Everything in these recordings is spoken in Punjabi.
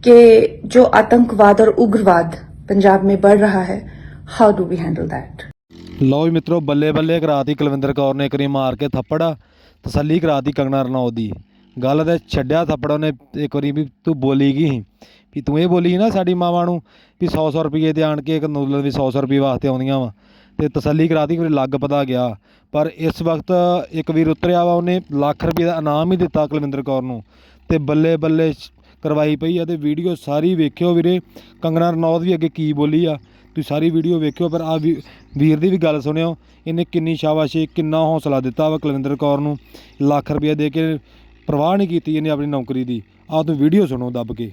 कि जो आतंकवाद और उग्रवाद पंजाब में बढ़ रहा है how do we handle that ਲਓ ਜੀ ਮਿੱਤਰੋ ਬੱਲੇ ਬੱਲੇ ਕਰਾਤੀ ਕੁਲਵਿੰਦਰ ਕੌਰ ਨੇ ਕਰੀ ਮਾਰ ਕੇ ਥੱਪੜ ਤਸੱਲੀ ਕਰਾਤੀ ਕੰਗਨਾ ਰਣੌਤ ਦੀ ਗੱਲ ਤੇ ਛੱਡਿਆ ਥੱਪੜ ਉਹਨੇ ਇੱਕ ਵਾਰੀ ਵੀ ਤੂੰ ਬੋਲੀ ਗਈ ਸੀ ਵੀ ਤੂੰ ਇਹ ਬੋਲੀ ਸੀ ਨਾ ਸਾਡੀ ਮਾਵਾਂ ਨੂੰ ਵੀ 100 100 ਰੁਪਏ ਤੇ ਆਣ ਕੇ ਇੱਕ ਨੂਡਲ ਵੀ 100 100 ਰੁਪਏ ਵਾਸਤੇ ਆਉਂਦੀਆਂ ਵਾ ਤੇ ਤਸੱਲੀ ਕਰਾਤੀ ਕਿ ਲੱਗ ਪਤਾ ਗਿਆ ਪਰ ਇਸ ਵਕਤ ਇੱਕ ਵੀਰ ਉਤਰਿਆ ਵਾ ਉਹਨੇ ਲੱਖ ਰੁਪਏ ਦਾ ਇਨਾਮ ਹੀ ਦਿੱਤਾ ਕੁਲਵਿੰਦਰ ਕੌਰ ਨੂੰ ਤੇ ਬੱਲੇ ਬੱਲੇ ਸ਼- ਕਰਵਾਈ ਪਈ ਆ ਤੇ ਵੀਡੀਓ ਸਾਰੀ ਵੇਖਿਓ ਵੀਰੇ। ਕੰਗਣਾ ਰਣੌਤ ਵੀ ਅੱਗੇ ਕੀ ਬੋਲੀ ਆ, ਤੁਸੀਂ ਸਾਰੀ ਵੀਡੀਓ ਵੇਖਿਓ, ਪਰ ਆ ਵੀਰ ਦੀ ਵੀ ਗੱਲ ਸੁਣਿਓ, ਇਹਨੇ ਕਿੰਨੀ ਸ਼ਾਬਾਸ਼ੀ, ਕਿੰਨਾ ਹੌਸਲਾ ਦਿੱਤਾ ਵਾ ਕੁਲਵਿੰਦਰ ਕੌਰ ਨੂੰ। ਲੱਖ ਰੁਪਏ ਦੇ ਕੇ ਪਰਵਾਹ ਨਹੀਂ ਕੀਤੀ ਇਹਨੇ ਆਪਣੀ ਨੌਕਰੀ ਦੀ। ਆਹ ਤੁਸੀਂ ਵੀਡੀਓ ਸੁਣੋ ਦੱਬ ਕੇ।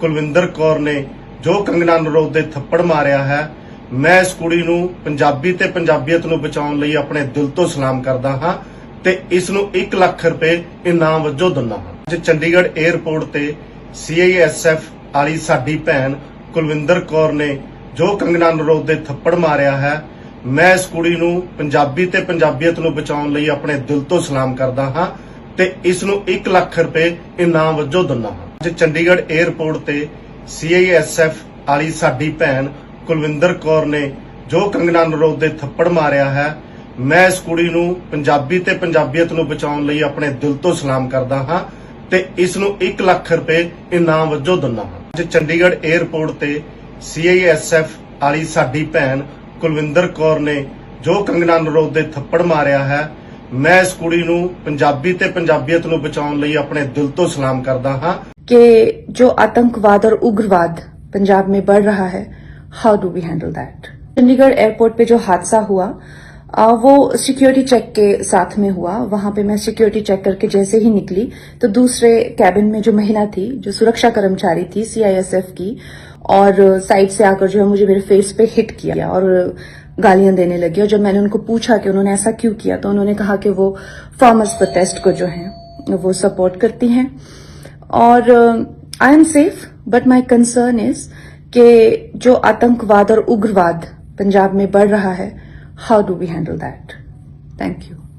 ਕੁਲਵਿੰਦਰ ਕੌਰ ਨੇ ਜੋ ਕੰਗਨਾ ਨਰੋਦ ਦੇ ਥੱਪੜ ਮਾਰਿਆ ਹੈ, ਮੈਂ ਇਸ ਕੁੜੀ ਨੂੰ ਪੰਜਾਬੀ ਤੇ ਪੰਜਾਬੀਅਤ ਨੂੰ ਬਚਾਉਣ ਲਈ ਆਪਣੇ ਦਿਲ ਤੋਂ ਸਲਾਮ ਕਰਦਾ ਹਾਂ ਤੇ ਇਸ ਨੂੰ 1 ਲੱਖ ਰੁਪਏ ਇਨਾਮ ਵਜੋਂ ਦਿੰਦਾ ਹਾਂ। ਅੱਜ ਚੰਡੀਗੜ੍ਹ 에ਅਰਪੋਰਟ ਤੇ ਸੀਆਈਐਸਐਫ ਵਾਲੀ ਸਾਡੀ ਭੈਣ ਕੁਲਵਿੰਦਰ ਕੌਰ ਨੇ ਜੋ ਕੰਗਨਾ ਨਰੋਦ ਦੇ ਥੱਪੜ ਮਾਰਿਆ ਹੈ, ਮੈਂ ਇਸ ਕੁੜੀ ਨੂੰ ਪੰਜਾਬੀ ਤੇ ਪੰਜਾਬੀਅਤ ਨੂੰ ਬਚਾਉਣ ਲਈ ਆਪਣੇ ਦਿਲ ਤੋਂ ਸਲਾਮ ਕਰਦਾ ਹਾਂ ਤੇ ਇਸ ਨੂੰ 1 ਲੱਖ ਰੁਪਏ ਇਨਾਮ ਵਜੋਂ ਦਿੰਦਾ ਹਾਂ। ਅੱਜ ਚੰਡੀਗੜ੍ਹ 에ਅਰਪੋਰਟ ਤੇ ਸੀਆਈਐਸਐਫ ਵਾਲੀ ਸਾਡੀ ਭੈਣ ਕੁਲਵਿੰਦਰ ਕੌਰ ਨੇ ਜੋ ਕੰਗਨਾ ਨਰੋਦ ਦੇ ਥੱਪੜ ਮਾਰਿਆ ਹੈ, ਮੈਂ ਇਸ ਕੁੜੀ ਨੂੰ ਪੰਜਾਬੀ ਤੇ ਪੰਜਾਬੀਅਤ ਨੂੰ ਬਚਾਉਣ ਲਈ ਆਪਣੇ ਦਿਲ ਤੋਂ ਸਲਾਮ ਕਰਦਾ ਹਾਂ ਤੇ ਇਸ ਨੂੰ 1 ਲੱਖ ਰੁਪਏ ਇਨਾਮ ਵਜੋਂ ਦਿੰਦਾ ਹਾਂ। ਅੱਜ ਚੰਡੀਗੜ੍ਹ 에ਅਰਪੋਰਟ ਤੇ ਸੀਆਈਐਸਐਫ ਵਾਲੀ ਸਾਡੀ ਭੈਣ ਕੁਲਵਿੰਦਰ ਕੌਰ ਨੇ ਜੋ ਕੰਗਨਾ ਨਰੋਦ ਦੇ ਥੱਪੜ ਮਾਰਿਆ ਹੈ, ਮੈਂ ਇਸ ਕੁੜੀ ਨੂੰ ਪੰਜਾਬੀ ਤੇ ਪੰਜਾਬੀਅਤ ਨੂੰ ਬਚਾਉਣ ਲਈ ਆਪਣੇ ਦਿਲ ਤੋਂ ਸਲਾਮ ਕਰਦਾ ਹਾਂ। ਕਿ ਜੋ ਆਤੰਕਵਾਦ ਔਰ ਉਗਰਵਾਦ ਪੰਜਾਬ में बढ़ रहा ਹੈ how do we handle that Chandigarh airport पे ਜੋ ਹਾਦਸਾ ਹੋਇਆ वो सिक्योरिटी चेक के साथ में हुआ। वहाँ पे मैं सिक्योरिटी चेक करके जैसे ही निकली तो दूसरे कैबिन में जो महिला थी, जो सुरक्षा कर्मचारी थी सीआईएसएफ की, और साइड से आकर जो है मुझे मेरे फेस पे हिट किया और गालियाँ देने लगी। और जब मैंने उनको पूछा कि उन्होंने ऐसा क्यों किया तो उन्होंने कहा कि वो फार्मर्स प्रोटेस्ट को जो है, वो सपोर्ट करती हैं। और I am safe but my concern is के जो आतंकवाद और उग्रवाद पंजाब में बढ़ रहा है How do we handle that? Thank you.